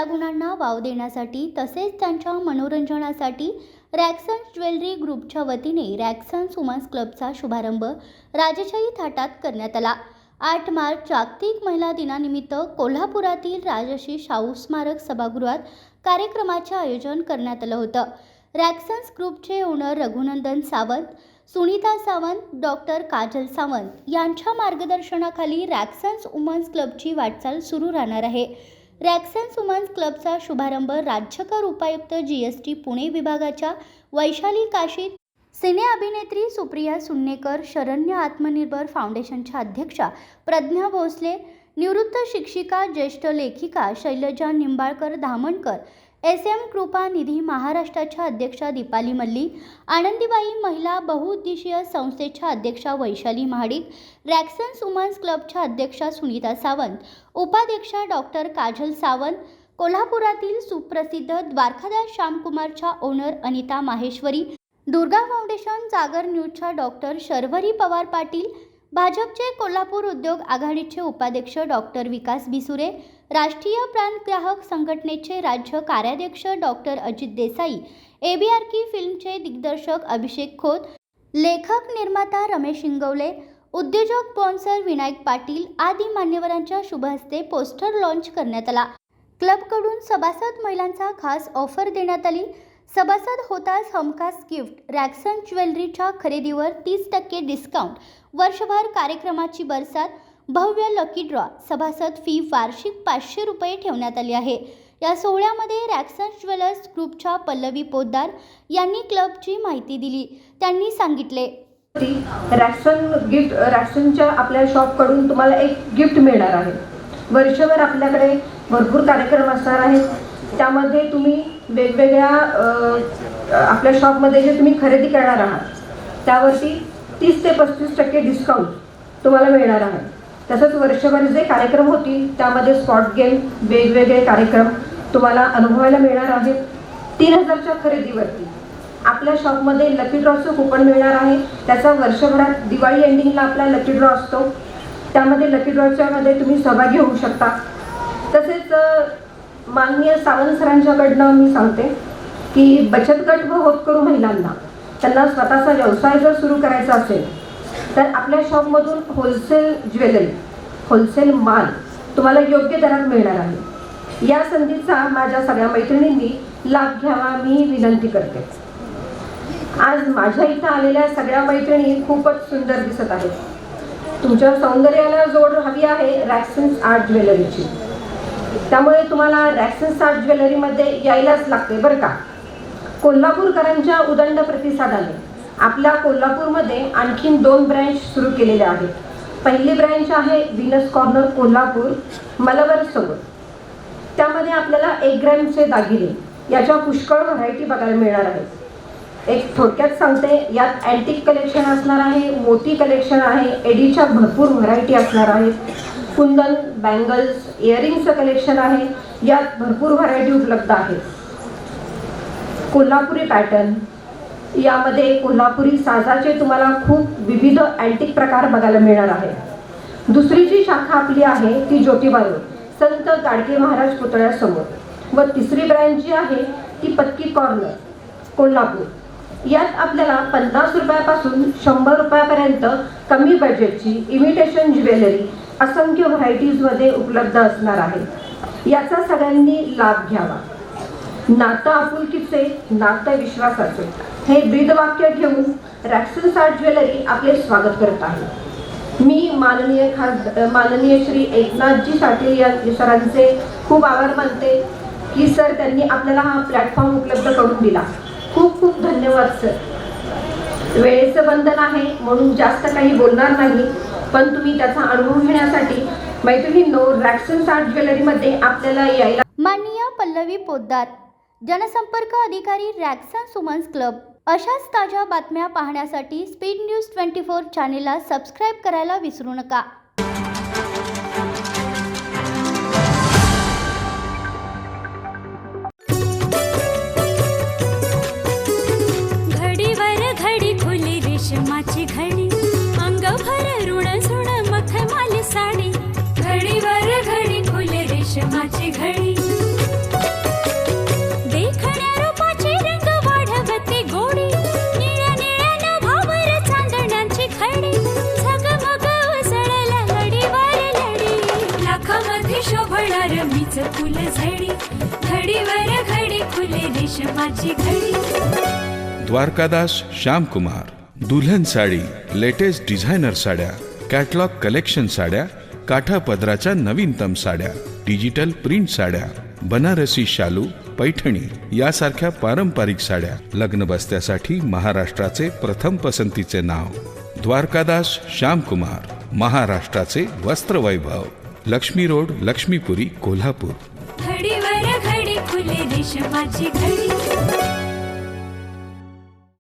कलागुणांना वाव देण्यासाठी तसेच त्यांच्या मनोरंजनासाठी रॅक्सन्स ज्वेलरी ग्रुपच्या वतीने रॅक्सन्स वुमन्स क्लबचा शुभारंभ राजशाही थाटात करण्यात आला. आठ मार्च जागतिक महिला दिनानिमित्त कोल्हापुरातील राजशी शाहू स्मारक सभागृहात कार्यक्रमाचे आयोजन करण्यात आलं होतं. रॅक्सन्स ग्रुपचे ओनर रघुनंदन सावंत सुनीता सावंत डॉक्टर काजल सावंत यांच्या मार्गदर्शनाखाली रॅक्सन्स वुमन्स क्लबची वाटचाल सुरू राहणार आहे. रॅक्सन सुमन्स क्लबचा शुभारंभ राज्यकर उपायुक्त जी एस टी पुणे विभागाच्या वैशाली काशीत सिने अभिनेत्री सुप्रिया सुन्नेकर शरण्य आत्मनिर्भर फाउंडेशनच्या अध्यक्षा प्रज्ञा भोसले निवृत्त शिक्षिका ज्येष्ठ लेखिका शैलजा निंबाळकर धामणकर एस एम कृपा निधी महाराष्ट्राच्या अध्यक्षा दीपाली मल्ली आनंदीबाई महिला बहुउद्देशीय संस्थेच्या अध्यक्षा वैशाली महाडिक रॅक्सन वुमन्स क्लबच्या अध्यक्षा सुनीता सावंत उपाध्यक्षा डॉक्टर काजल सावंत कोल्हापुरातील सुप्रसिद्ध द्वारकादास श्यामकुमारच्या ओनर अनिता माहेश्वरी दुर्गा फाउंडेशन जागर न्यूजच्या डॉक्टर शर्वरी पवार पाटील भाजपचे कोल्हापूर उद्योग आघाडीचे उपाध्यक्ष डॉक्टर विकास बिसुरे राष्ट्रीय प्रांत ग्राहक संघटनेचे राज्य कार्याध्यक्ष doctor Ajit Desai A B R की फिल्मचे दिग्दर्शक अभिषेक खोत लेखक निर्माता रमेश इंगवले उद्योजक स्पॉन्सर विनायक पाटील आदी मान्यवरांच्या शुभहस्ते पोस्टर लॉन्च करण्यात आला. क्लबकडून सभासद महिलांचा खास ऑफर देण्यात आली. सभासद होताच हमखास गिफ्ट रॅक्सन ज्वेलरीच्या खरेदीवर तीस टक्के डिस्काउंट वर्षभर कार्यक्रमाची बरसात भव्य लकी ड्रॉ सभासद फी वार्षिक पाचशे रुपये ठेवण्यात आली आहे. या सोहळ्यामध्ये रॅक्सन ज्वेलर्स ग्रुपच्या पल्लवी पोद्दार यांनी क्लबची माहिती दिली. त्यांनी सांगितले रॅक्सन गिफ्ट रॅक्सनच्या आपल्या शॉपकडून तुम्हाला एक गिफ्ट मिळणार आहे. वर्षभर आपल्याकडे भरपूर कार्यक्रम असणार आहेत. त्यामध्ये तुम्ही वेगवेगळ्या आपल्या शॉपमध्ये जे तुम्ही खरेदी करणार आहात त्यावरती तीस ते पस्तीस टक्के डिस्काउंट तुम्हाला मिळणार आहे. तसंच वर्षभर जे कार्यक्रम होतील त्यामध्ये स्पॉट गेम वेगवेगळे कार्यक्रम तुम्हाला अनुभवायला मिळणार आहेत. तीन हजारच्या खरेदीवरती. आपल्या शॉपमध्ये लकी ड्रॉचं कुपन मिळणार आहे. त्याचा वर्षभरात दिवाळी एंडिंगला आपला लकी ड्रॉ असतो. त्यामध्ये लकी ड्रॉच्यामध्ये तुम्ही सहभागी होऊ शकता. तसेच माननीय सावंत सरांच्याकडनं मी सांगते की बचत गट व होतकरू महिलांना त्यांना स्वतःचा व्यवसाय जर सुरू करायचा असेल तर आपल्या शॉपमधून होलसेल ज्वेलरी होलसेल माल तुम्हाला योग्य दरात मिळणार आहे. या संधीचा माझ्या सगळ्या मैत्रिणींनी लाभ घ्यावा मी विनंती करते. आज माझ्या इथं आलेल्या सगळ्या मैत्रिणी खूपच सुंदर दिसत आहेत. तुमच्या सौंदर्याला जोड हवी आहे रॅक्सन्स आर्ट ज्वेलरीची त्यामुळे तुम्हाला रॅक्सन्स आर्ट ज्वेलरीमध्ये यायलाच लागते बरं का? कोल्हापूरकरांच्या उदंड प्रतिसादाने आपल्या कोल्हापूरमध्ये आणखीन दोन ब्रँच सुरू केलेल्या आहेत. पहिली ब्रँच आहे विनस कॉर्नर कोल्हापूर मलवर समोर. त्यामध्ये आपल्याला एक ग्रॅमचे दागिने याच्या पुष्कळ व्हरायटी बघायला मिळणार आहेत. एक थोडक्यात सांगते यात अँटिक कलेक्शन असणार आहे मोती कलेक्शन आहे एडीच्या भरपूर व्हरायटी असणार आहेत. कुंदन बँगल्स इयरिंगचं कलेक्शन आहे यात भरपूर व्हरायटी उपलब्ध आहेत. कोल्हापुरी पॅटर्न यामध्ये कोल्हापुरी साजाचे तुम्हाला खूप विविध अँटिक प्रकार बघायला मिळणार आहे दुसरी जी शाखा आपली आहे ती ज्योतिबा संत गाडगे महाराज पुतळ्यासमोर. व तिसरी ब्रँच जी आहे ती पत्की कॉर्नर कोल्हापूर. यात आपल्याला पन्नास रुपयापासून शंभर रुपयापर्यंत कमी बजेटची इमिटेशन ज्वेलरी असंख्य व्हरायटीजमध्ये उपलब्ध असणार आहे. याचा सगळ्यांनी लाभ घ्यावा. नातं आपुलकीचे नातं विश्वासाचे. हे ब्रीदवाक्य घेऊन रॅक्सन आर्ट ज्वेलरी आपले स्वागत करत आहे. मी माननीय खास माननीय श्री एकनाथजी साठे या सरांचे खूप आभार मानते की सर त्यांनी आपल्याला हा प्लॅटफॉर्म उपलब्ध करून दिला. खूप खूप धन्यवाद सर. वेळेचं बंधन आहे म्हणून जास्त काही बोलणार नाही पण तुम्ही त्याचा अनुभव घेण्यासाठी मैत्रिणींनो रॅक्सन आर्ट ज्वेलरीमध्ये आपल्याला यायला माननीय पल्लवी पोद्दार जनसंपर्क अधिकारी रॅक्सन सुमन्स क्लब. अशाच ताज्या बातम्या पाहण्यासाठी स्पीड न्यूज ट्वेंटी फोर चॅनेलला सबस्क्राईब करायला विसरू नका. घडीवर घडी खुली रेशमाची घडी. अंग भर ऋण झुण मखमाल साडी. घडीवर घडी खुली रेशमाची घडी. फुल झडी घडीवर घडी फुले रेशमाची घडी. द्वारकादास श्यामकुमार दुल्हन साडी लेटेस्ट डिझायनर साड्या कॅटलॉग कलेक्शन साड्या काठा पदराच्या नवीनतम साड्या डिजिटल प्रिंट साड्या बनारसी शालू पैठणी यासारख्या पारंपरिक साड्या लग्न बस्त्यासाठी महाराष्ट्राचे प्रथम पसंतीचे नाव. द्वारकादास श्यामकुमार महाराष्ट्राचे वस्त्रवैभव लक्ष्मी रोड लक्ष्मीपुरी कोल्हापूर. घडीवर घडी फुले माझी घडी.